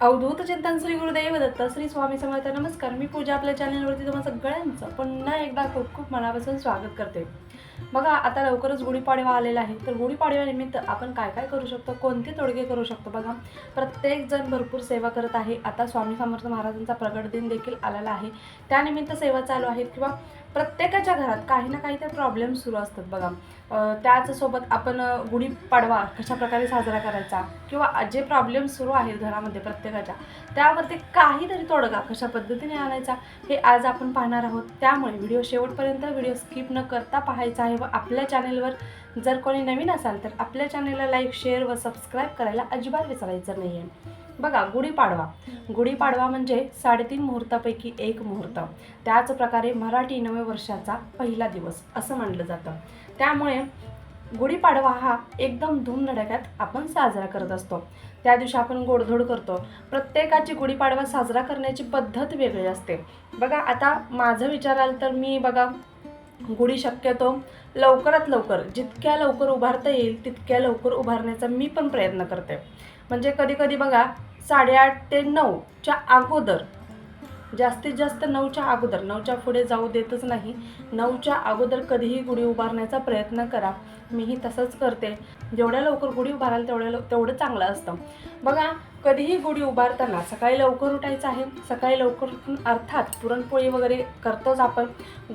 अवधूत चिंतन श्री गुरुदेव दत्त श्री स्वामी समर्थ नमस्कार. मी पूजा आपल्या चॅनलवरती तुम्हा सगळ्यांचं पुन्हा एकदा खूप खूप मनापासून स्वागत करते. बघा आता लवकरच गुढीपाडवा आलेला आहे. तर गुढीपाडव्यानिमित्त आपण काय काय करू शकतो? कोणते तोडगे करू शकतो? बघा प्रत्येक जण भरपूर सेवा करत आहे. आता स्वामी समर्थ महाराजांचा प्रगट दिन देखील आलेला आहे. त्यानिमित्त सेवा चालू आहेत किंवा प्रत्येकाच्या घरात काही ना काही तर प्रॉब्लेम सुरू असतात बघा. त्याचसोबत आपण गुढीपाडवा कशाप्रकारे साजरा करायचा किंवा जे प्रॉब्लेम सुरू आहेत घरामध्ये प्रत्येकाच्या त्यावरती काहीतरी तोडगा कशा पद्धतीने आणायचा हे आज आपण पाहणार आहोत. त्यामुळे व्हिडिओ शेवटपर्यंत व्हिडिओ स्किप न करता पाहायचा आहे व आपल्या चॅनेलवर जर कोणी नवीन असाल तर आपल्या चॅनेलला लाईक शेअर व सबस्क्राईब करायला अजिबात विसरायचं नाही आहे बघा गुढीपाडवा. गुढीपाडवा म्हणजे साडेतीन मुहूर्तापैकी एक मुहूर्त. त्याच प्रकारे मराठी नवे वर्षाचा पहिला दिवस असं म्हटलं जातं. त्यामुळे गुढीपाडवा हा एकदम धूमधडाक्यात आपण साजरा करत असतो. त्या दिवशी आपण गोडधोड करतो. प्रत्येकाची गुढीपाडवा साजरा करण्याची पद्धत वेगळी असते. बघा आता माझं विचाराल तर मी बघा गुढी शक्यतो लवकरात लवकर जितक्या लवकर उभारता येईल तितक्या लवकर उभारण्याचा मी पण प्रयत्न करते. म्हणजे कधी कधी बघा साडेआठ ते नऊच्या अगोदर जास्तीत जास्त नऊच्या अगोदर नऊच्या पुढे जाऊ देतच नाही. नऊच्या अगोदर कधीही गुढी उभारण्याचा प्रयत्न करा. मीही तसंच करते. जेवढ्या लवकर गुढी उभाराल तेवढ्या लव तेवढं चांगलं असतं. बघा कधीही गुढी उभारताना सकाळी लवकर उठायचं आहे. सकाळी लवकर उठून अर्थात पुरणपोळी वगैरे करतोच आपण.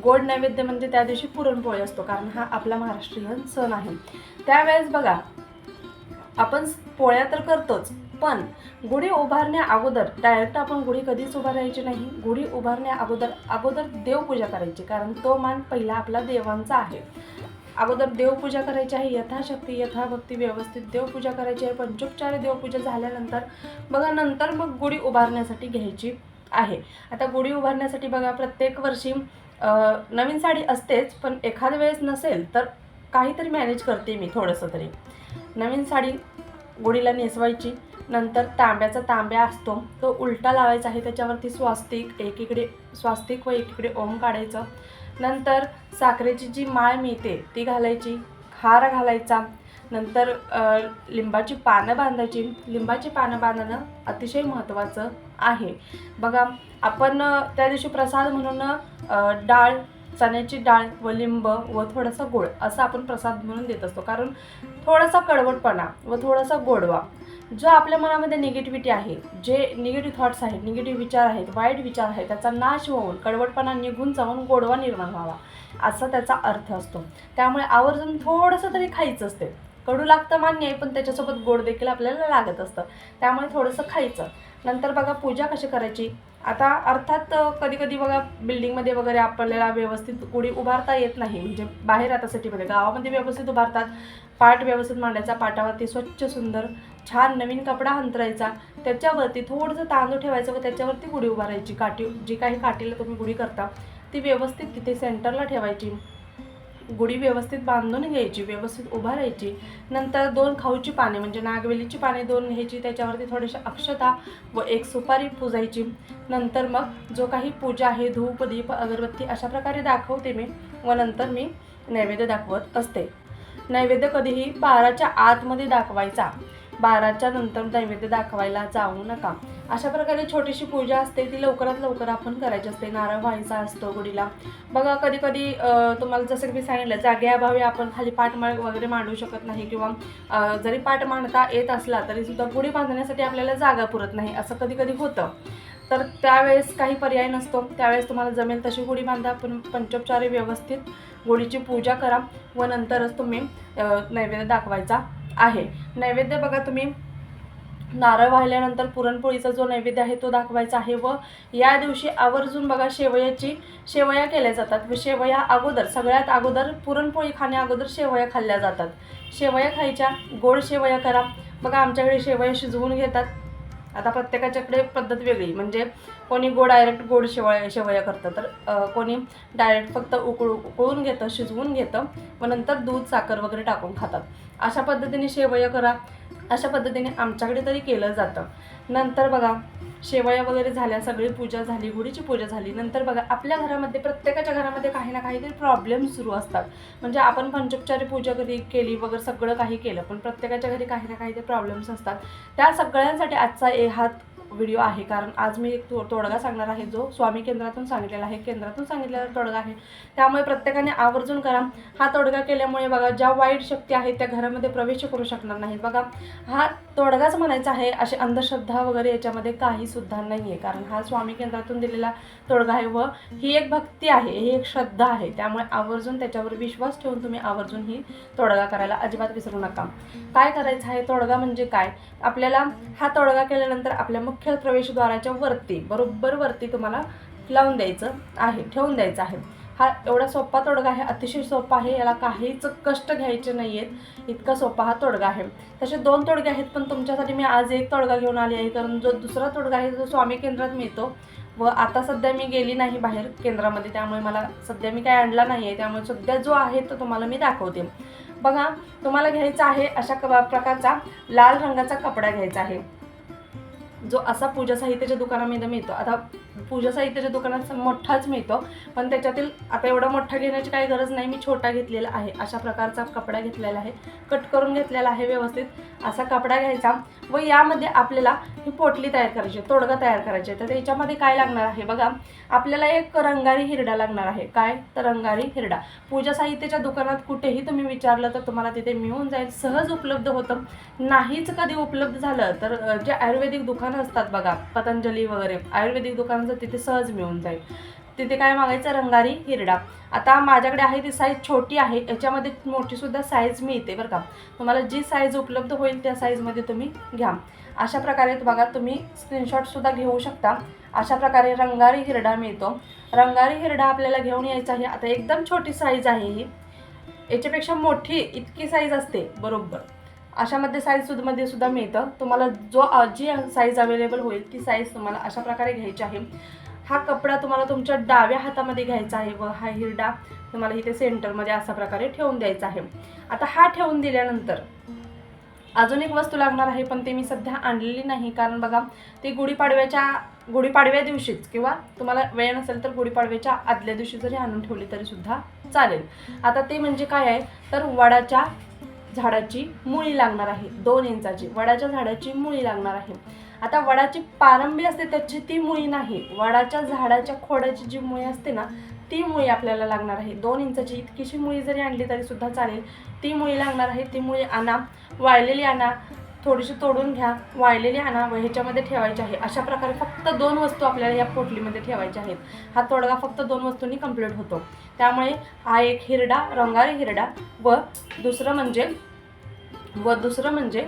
गोड नैवेद्य म्हणजे त्या दिवशी पुरणपोळी असतो कारण हा आपला महाराष्ट्रीयन सण आहे. त्यावेळेस बघा आपण पोळ्या तर करतोच पण गुढी उभारण्या अगोदर डायरेक्ट आपण गुढी कधीच उभारायची नाही. गुढी उभारण्या अगोदर अगोदर देवपूजा करायची कारण तो मान पहिला आपला देवांचा आहे. अगोदर देवपूजा करायची आहे यथाशक्ती यथाभक्ती व्यवस्थित देवपूजा करायची आहे. पंचोपचार देवपूजा झाल्यानंतर बघा नंतर मग गुढी उभारण्यासाठी घ्यायची आहे. आता गुढी उभारण्यासाठी बघा प्रत्येक वर्षी नवीन साडी असतेच पण एखाद्या वेळेस नसेल तर काहीतरी मॅनेज करते मी थोडंसं तरी. नवीन साडी गुढीला नेसवायची नंतर तांब्याचा तांब्या असतो. तो उलटा लावायचा आहे त्याच्यावरती स्वास्तिक एकीकडे स्वास्तिक व एकीकडे ओम काढायचं. नंतर साखरेची जी माळ मिळते ती घालायची हार घालायचा. नंतर लिंबाची पानं बांधायची. लिंबाची पानं बांधणं अतिशय महत्त्वाचं आहे. बघा आपण त्या दिवशी प्रसाद म्हणून डाळ चण्याची डाळ व लिंब व थोडासा गोड असं आपण प्रसाद म्हणून देत असतो. कारण थोडासा कडवटपणा व थोडासा गोडवा जो आपल्या मनामध्ये निगेटिव्हिटी आहे जे निगेटिव्ह थॉट्स आहेत निगेटिव्ह विचार आहेत वाईट विचार आहेत त्याचा नाश होऊन कडवटपणा निघून जाऊन गोडवा निर्माण व्हावा असा त्याचा अर्थ असतो. त्यामुळे आवर्जून थोडंसं तरी खायचं असते. कडू लागतं मान्य आहे पण त्याच्यासोबत गोड देखील आपल्याला लागत असतं. त्यामुळे थोडंसं खायचं. नंतर बघा पूजा कशी करायची? आता अर्थात कधी कधी बघा बिल्डिंगमध्ये वगैरे आपल्याला व्यवस्थित गुढी उभारता येत नाही. म्हणजे बाहेर आता सिटीमध्ये गावामध्ये व्यवस्थित उभारतात. पाट व्यवस्थित मांडायचा पाटावरती स्वच्छ सुंदर छान नवीन कपडा अंतरायचा त्याच्यावरती थोडंसं तांदूळ ठेवायचं व त्याच्यावरती गुढी उभारायची. काठी जी काही काठीला तुम्ही गुढी करता ती व्यवस्थित तिथे सेंटरला ठेवायची. गुढी व्यवस्थित बांधून घ्यायची व्यवस्थित उभारायची नंतर दोन खाऊची पाने म्हणजे नागवेलीची पाने दोन घ्यायची त्याच्यावरती थोडेसे अक्षता व एक सुपारी पुजायची. नंतर मग जो काही पूजा आहे धूप दीप अगरबत्ती अशा प्रकारे दाखवते मी व नंतर मी नैवेद्य दाखवत असते. नैवेद्य कधीही बाराच्या आतमध्ये दाखवायचा. बाराच्या नंतर नैवेद्य दाखवायला जाऊ नका. अशा प्रकारे छोटीशी पूजा असते ती लवकरात लवकर आपण करायची असते. नारळ व्हायचा असतो गुढीला. बघा कधी कधी तुम्हाला जसं की मी सांगितलं जागेअभावी आपण खाली पाठ माळ वगैरे मांडू शकत नाही किंवा जरी पाठ मांडता येत असला तरीसुद्धा गुढी बांधण्यासाठी आपल्याला जागा पुरत नाही असं कधी कधी होतं. तर त्यावेळेस काही पर्याय नसतो. त्यावेळेस तुम्हाला जमेल तशी गुढी बांधा पण पंचोपचारे व्यवस्थित गुढीची पूजा करा व नंतरच तुम्ही नैवेद्य दाखवायचा आहे. नैवेद्य बघा तुम्ही नारळ वाहिल्यानंतर पुरणपोळीचा जो नैवेद्य आहे तो दाखवायचा आहे व या दिवशी आवर्जून बघा शेवयाची शेवया केल्या जातात व शेवया अगोदर सगळ्यात अगोदर पुरणपोळी खाण्या अगोदर शेवया खाल्ल्या जातात. शेवया खायच्या गोड शेवया करा. बघा आमच्याकडे शेवया शिजवून घेतात. आता प्रत्येकाच्याकडे पद्धत वेगळी म्हणजे कोणी गोड डायरेक्ट गोड शेवया शेवया करतं तर कोणी डायरेक्ट फक्त उकळू उकळून घेतं शिजवून घेतं व नंतर दूध साखर वगैरे टाकून खातात. अशा पद्धतीने शेवया करा. अशा पद्धतीने आमच्याकडे तरी केलं जातं. नंतर बघा शेवया वगैरे झाल्या सगळी पूजा झाली गुढीची पूजा झाली नंतर बघा आपल्या घरामध्ये प्रत्येकाच्या घरामध्ये काही ना काहीतरी प्रॉब्लेम सुरू असतात. म्हणजे आपण पंचोपचारी पूजा कधी केली वगैरे सगळं काही केलं पण प्रत्येकाच्या घरी काही ना काहीतरी प्रॉब्लेम्स असतात. त्या सगळ्यांसाठी आजचा ए हात व्हिडिओ आहे. कारण आज मी एक तो तोडगा सांगणार आहे जो स्वामी केंद्रातून सांगितलेला आहे. केंद्रातून सांगितलेला तोडगा आहे. त्यामुळे प्रत्येकाने आवर्जून करा. हा तोडगा केल्यामुळे बघा ज्या वाईट शक्ती आहेत त्या घरामध्ये प्रवेश करू शकणार नाहीत. बघा हा तोडगाच म्हणायचा आहे अशी अंधश्रद्धा वगैरे याच्यामध्ये काही सुद्धा नाही आहे कारण हा स्वामी केंद्रातून दिलेला तोडगा आहे व ही एक भक्ती आहे ही एक श्रद्धा आहे. त्यामुळे आवर्जून त्याच्यावर विश्वास ठेवून तुम्ही आवर्जून ही तोडगा करायला अजिबात विसरू नका. काय करायचं आहे? तोडगा म्हणजे काय? आपल्याला हा तोडगा केल्यानंतर आपल्या मुख्य प्रवेशद्वाराच्या वरती बरोबर वरती तुम्हाला लावून द्यायचं आहे ठेवून द्यायचं आहे. हा एवढा सोपा तोडगा आहे अतिशय सोपा आहे याला काहीच कष्ट घ्यायचे नाही आहेत इतका सोपा हा तोडगा आहे. तसे दोन तोडगे आहेत पण तुमच्यासाठी मी आज एक तोडगा घेऊन आली आहे कारण जो दुसरा तोडगा आहे जो स्वामी केंद्रात मिळतो. व आता सध्या मी गेली नाही बाहेर केंद्रामध्ये त्यामुळे मला सध्या मी काय आणला नाही आहे त्यामुळे सध्या जो आहे तो तुम्हाला मी दाखवते. बघा तुम्हाला घ्यायचा आहे अशा क- प्रकारचा लाल रंगाचा कपडा घ्यायचा आहे. जो असा पूजा साहित्याच्या दुकानामध्ये मिळतो. आता पूजा साहित्याच्या दुकानात मोठाच मिळतो. पण त्याच्यातील आता एवढा मोठा घेण्याची काही गरज नाही मी छोटा घेतलेला आहे. अशा प्रकारचा कपडा घेतलेला आहे. कट करून घेतलेला आहे व्यवस्थित. असा कपडा घ्यायचा व यामध्ये आपल्याला ही पोटली तयार करायची आहे, तोडगा तयार करायचे तर त्याच्यामध्ये काय लागणार आहे बघा आपल्याला एक रंगारी हिरडा लागणार आहे. काय? तर रंगारी हिरडा. पूजा साहित्याच्या दुकानात कुठेही तुम्ही विचारलं तर तुम्हाला तिथे मिळून जाईल. सहज उपलब्ध होतं. नाहीच कधी उपलब्ध झालं तर जे आयुर्वेदिक दुकानं असतात बघा पतंजली वगैरे आयुर्वेदिक दुकान दुकानाचं तिथे सहज मिळून जाईल. तिथे काय मागायचं? रंगारी हिरडा. आता माझ्याकडे आहे ती साईज छोटी आहे याच्यामध्ये मोठीसुद्धा साईज मिळते बरं का. तुम्हाला जी साईज उपलब्ध होईल त्या साईजमध्ये तुम्ही घ्या. अशा प्रकारे बघा तुम्ही स्क्रीनशॉटसुद्धा घेऊ शकता. अशा प्रकारे रंगारी हिरडा मिळतो. रंगारी हिरडा आपल्याला घेऊन यायचा आहे. आता एकदम छोटी साईज आहे ही. याच्यापेक्षा मोठी इतकी साईज असते बरोबर. अशामध्ये साईज सुद्धा सुद्धा मिळतं. तुम्हाला जो जी साईज अवेलेबल होईल ती साईज तुम्हाला अशा प्रकारे घ्यायची आहे. हा कपडा तुम्हाला तुमच्या डाव्या हातामध्ये घ्यायचा आहे व हा हिरडा तुम्हाला इथे सेंटरमध्ये अशा प्रकारे ठेवून द्यायचा आहे. आता हा ठेवून दिल्यानंतर अजून एक वस्तू लागणार आहे पण ते मी सध्या आणलेली नाही. कारण बघा ती गुढीपाडव्याच्या गुढीपाडव्या दिवशीच किंवा तुम्हाला वेळ नसेल तर गुढीपाडव्याच्या आदल्या दिवशी जरी आणून ठेवली तरी सुद्धा चालेल. आता ते म्हणजे काय आहे? तर वडाच्या झाडाची मुळी लागणार आहे. दोन इंचाची. वडाच्या झाडाची मुळी लागणार आहे. आता वडाची पारंबी असते त्याची ती मुळी नाही. वडाच्या झाडाच्या खोडाची जी मुळी असते ना ती मुळी आपल्याला लागणार आहे. दोन इंचाची इतकीशी मुळी जरी आणली तरी सुद्धा चालेल. ती मुळी लागणार आहे ती मुळी आणा. वाळलेली आणा. थोडीशी तोडून घ्या. वाळलेली आणा व ह्याच्यामध्ये ठेवायची आहे. अशा प्रकारे फक्त दोन वस्तू आपल्याला या पोटलीमध्ये ठेवायच्या आहेत. हा तोडगा फक्त दोन वस्तूंनी कंप्लीट होतो. त्यामुळे हा एक हिरडा रंगारी हिरडा व दुसरं म्हणजे व दुसरं म्हणजे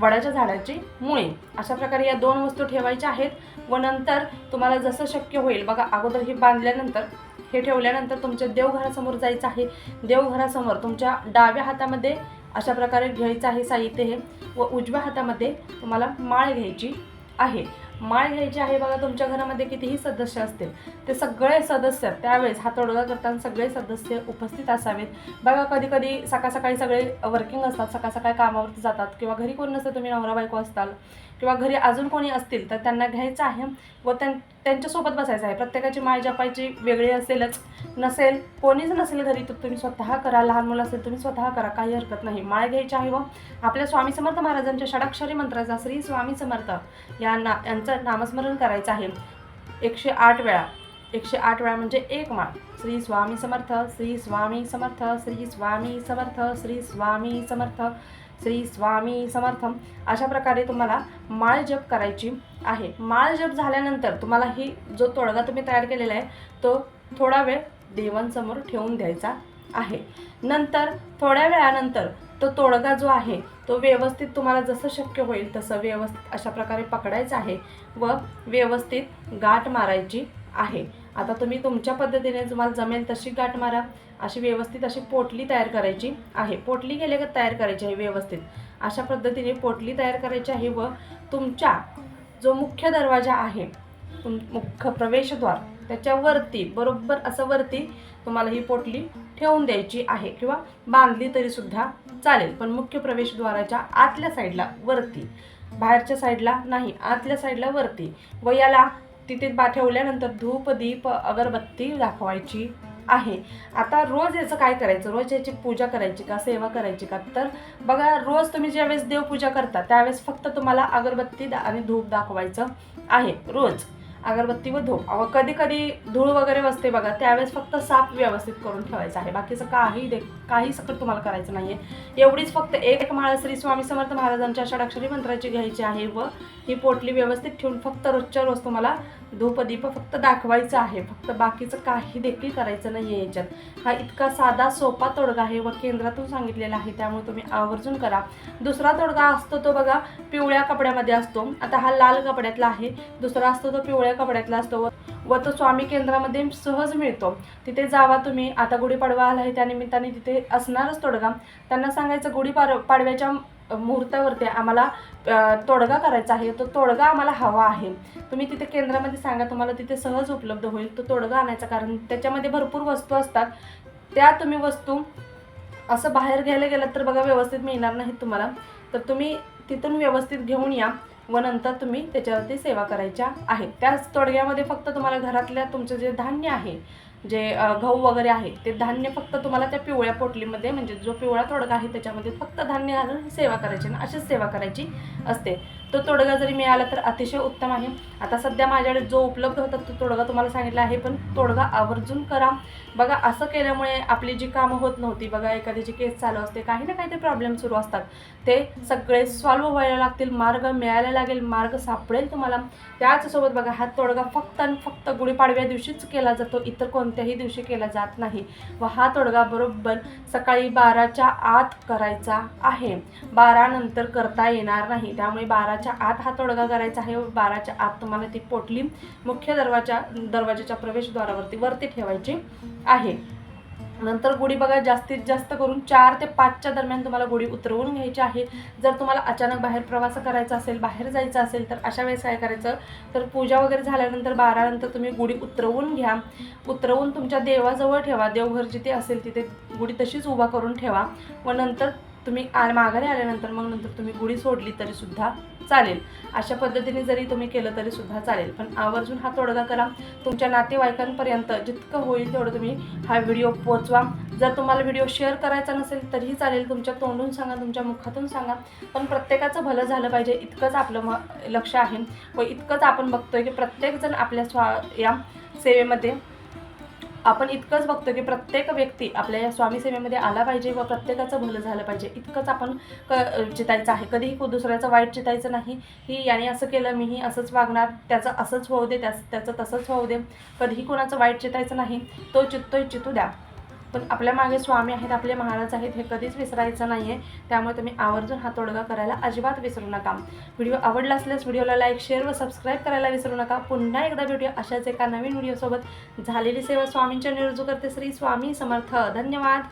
वडाच्या झाडाची मुळे. अशा प्रकारे या दोन वस्तू ठेवायच्या आहेत व नंतर तुम्हाला जसं शक्य होईल बघा अगोदर हे बांधल्यानंतर हे ठेवल्यानंतर तुमच्या देवघरासमोर जायचं आहे. देवघरासमोर तुमच्या डाव्या हातामध्ये अशा प्रकारे घ्यायचं आहे साहित्य हे. व उजव्या हातामध्ये तुम्हाला माळ घ्यायची आहे. माळ घ्यायची आहे बघा तुमच्या घरामध्ये कितीही सदस्य असतील ते सगळे सदस्य त्यावेळेस हा करताना सगळे सदस्य उपस्थित असावेत. बघा कधी कधी सकाळ सकाळी सगळे वर्किंग असतात सकाळ सकाळी कामावरती जातात किंवा घरी कोण नसतं तुम्ही नवरा बायको असताल. किंवा घरी अजून कोणी असतील तर त्यांना घ्यायचं आहे व त्यां त्यांच्यासोबत बसायचं आहे. प्रत्येकाची माय जपायची वेगळी असेलच. नसेल कोणीच नसेल घरी तर तुम्ही स्वतः करा. लहान मुलं असेल तुम्ही स्वतः करा. काही हरकत नाही. माळ घ्यायची आहे व आपल्या स्वामी समर्थ महाराजांच्या षडाक्षरी मंत्राचा श्री स्वामी समर्थ या ना यांचं नामस्मरण करायचं आहे. एकशे आठ वेळा. एकशे आठ वेळा म्हणजे एक माळ. श्री स्वामी समर्थ श्री स्वामी समर्थ श्री स्वामी समर्थ श्री स्वामी समर्थ. श्री स्वामी समर्थम. अशा प्रकारे तुम्हाला माळ जप करायची आहे. माळ जप झाल्यानंतर तुम्हाला ही जो तोडगा तुम्ही तयार केलेला आहे तो थोडा वेळ देवांसमोर ठेवून द्यायचा आहे. नंतर थोड्या वेळानंतर तो तोडगा जो आहे तो व्यवस्थित तुम्हाला जसं शक्य होईल तसं व्यवस्थित अशा प्रकारे पकडायचं आहे व व्यवस्थित गाठ मारायची आहे. आता तुम्ही तुमच्या पद्धतीने तुम्हाला जमेल तशी गाठ मारा. अशी व्यवस्थित अशी पोटली तयार करायची आहे. पोटली गेले का तयार करायची आहे व्यवस्थित. अशा पद्धतीने पोटली तयार करायची आहे व तुमच्या जो मुख्य दरवाजा आहे तुम मुख्य प्रवेशद्वार त्याच्यावरती बरोबर असं वरती तुम्हाला ही पोटली ठेवून द्यायची आहे किंवा बांधली तरीसुद्धा चालेल. पण मुख्य प्रवेशद्वाराच्या आतल्या साईडला वरती बाहेरच्या साईडला नाही आतल्या साईडला वरती व याला तिथे बा ठेवल्यानंतर धूप दीप अगरबत्ती दाखवायची आहे. आता रोज याचं काय करायचं? रोज याची पूजा करायची का सेवा करायची का? तर बघा रोज तुम्ही ज्यावेळेस देवपूजा करता त्यावेळेस फक्त तुम्हाला अगरबत्ती आणि धूप दाखवायचं आहे रोज. अगरबत्ती व धूप. अव कधी कधी धूळ वगैरे बसते बघा त्यावेळेस फक्त साप व्यवस्थित करून ठेवायचा आहे. बाकीचं काही दे काही सकट तुम्हाला करायचं नाही आहे एवढीच फक्त एक माळ श्री स्वामी समर्थ महाराजांच्या षडाक्षरी मंत्राची घ्यायची आहे व ही पोटली व्यवस्थित ठेवून फक्त रोजच्या रोज तुम्हाला धूपदीप फक्त दाखवायचं आहे. फक्त बाकीचं काही देखील करायचं नाही आहे याच्यात. हा इतका साधा सोपा तोडगा आहे व केंद्रातून सांगितलेला आहे. त्यामुळे तुम्ही आवर्जून करा. दुसरा तोडगा असतो तो बघा पिवळ्या कपड्यामध्ये असतो. आता हा लाल कपड्यातला आहे. दुसरा असतो तो पिवळ्या कपड्यातला असतो व व तो स्वामी केंद्रामध्ये सहज मिळतो. तिथे जावा तुम्ही. आता गुढीपाडवा आला आहे त्यानिमित्ताने तिथे असणारच तोडगा. त्यांना सांगायचं गुढीपाड पाडव्याच्या मुहूर्तावरती आम्हाला तोडगा करायचा आहे. तो तोडगा आम्हाला हवा आहे. तुम्ही तिथे केंद्रामध्ये सांगा तुम्हाला तिथे सहज उपलब्ध होईल. तो तोडगा आणायचा. कारण त्याच्यामध्ये भरपूर वस्तू असतात. त्या तुम्ही वस्तू असं बाहेर घ्यायला गेलात तर बघा व्यवस्थित मिळणार नाहीत तुम्हाला. तर तुम्ही तिथून व्यवस्थित घेऊन या. व नंतर तुम्ही त्याच्यावरती सेवा करायच्या आहेत. त्याच तोडग्यामध्ये फक्त तुम्हाला घरातल्या तुमचं जे धान्य आहे जे गहू वगैरे आहे ते धान्य फक्त तुम्हाला त्या पिवळ्या पोटलीमध्ये म्हणजे जो पिवळा तोडगा आहे त्याच्यामध्ये फक्त धान्य घालून सेवा करायची ना अशीच सेवा करायची असते. तो तोडगा जरी मिळाला तर अतिशय उत्तम आहे. आता सध्या माझ्याकडे जो उपलब्ध होता तो तोडगा तुम्हाला सांगितला आहे पण तोडगा आवर्जून करा. बघा असं केल्यामुळे आपली जी कामं होत नव्हती बघा एखाद्याची केस चालू असते काही ना काहीतरी प्रॉब्लेम सुरू असतात. ते सगळे सॉल्व्ह व्हायला लागतील मार्ग मिळायला लागेल मार्ग सापडेल तुम्हाला. त्याचसोबत बघा हा तोडगा फक्त आणि फक्त गुढीपाडव्या दिवशीच केला जातो इतर कोणत्याही दिवशी केला जात नाही. व हा तोडगा बरोबर सकाळी बाराच्या आत करायचा आहे. बारानंतर करता येणार नाही. त्यामुळे बारा बाराच्या आत हा तोडगा करायचा आहे. व बाराच्या आत तुम्हाला ती पोटली मुख्य दरवाजा दरवाजाच्या प्रवेशद्वारावरती वरती ठेवायची आहे. नंतर गुढी बघा जास्तीत जास्त करून चार ते पाचच्या दरम्यान तुम्हाला गुढी उतरवून घ्यायची आहे. जर तुम्हाला अचानक बाहेर प्रवास करायचा असेल बाहेर जायचं असेल तर अशा वेळेस काय करायचं? तर पूजा वगैरे झाल्यानंतर बारानंतर तुम्ही गुढी उतरवून घ्या. उतरवून तुमच्या देवाजवळ ठेवा. देवघर जिथे असेल तिथे गुढी तशीच उभा करून ठेवा. व नंतर तुम्ही आ माघारी आल्यानंतर मग नंतर तुम्ही गुढी सोडली तरी सुद्धा चालेल. अशा पद्धतीने जरी तुम्ही केलं तरी सुद्धा चालेल. पण आवर्जून हा तोडगा करा. तुमच्या नातेवाईकांपर्यंत जितकं होईल तेवढं तुम्ही हा व्हिडिओ पोचवा. जर तुम्हाला व्हिडिओ शेअर करायचा नसेल तरीही चालेल. तुमच्या तोंडून सांगा तुमच्या मुखातून सांगा. पण प्रत्येकाचं भलं झालं पाहिजे. इतकंच आपलं म लक्ष आहे. व इतकंच आपण बघतोय की प्रत्येकजण आपल्या स्वा या सेवेमध्ये आपण इतकंच बघतो की प्रत्येक व्यक्ती आपल्या या स्वामी सेवेमध्ये आला पाहिजे व प्रत्येकाचं भलं झालं पाहिजे. इतकंच आपण क चितायचं आहे. कधीही दुसऱ्याचं वाईट चितायचं नाही. ही याने असं केलं मीही असंच वागणार. त्याचं असंच होऊ दे त्याच त्याचं तसंच होऊ दे. कधीही कोणाचं वाईट चितायचं नाही. तो चित्तोय चितू द्या. पण आपल्या मागे स्वामी आहेत आपले महाराज आहेत हे कधीच विसरायचं नाही आहे त्यामुळे तुम्ही आवर्जून हा तोडगा करायला अजिबात विसरू नका. व्हिडिओ आवडला असल्यास व्हिडिओला लाईक शेअर व सबस्क्राईब करायला विसरू नका. पुन्हा एकदा व्हिडिओ अशाच एका नवीन व्हिडिओसोबत. झालेली सेवा स्वामींच्या निरजू करते श्री स्वामी समर्थ. धन्यवाद.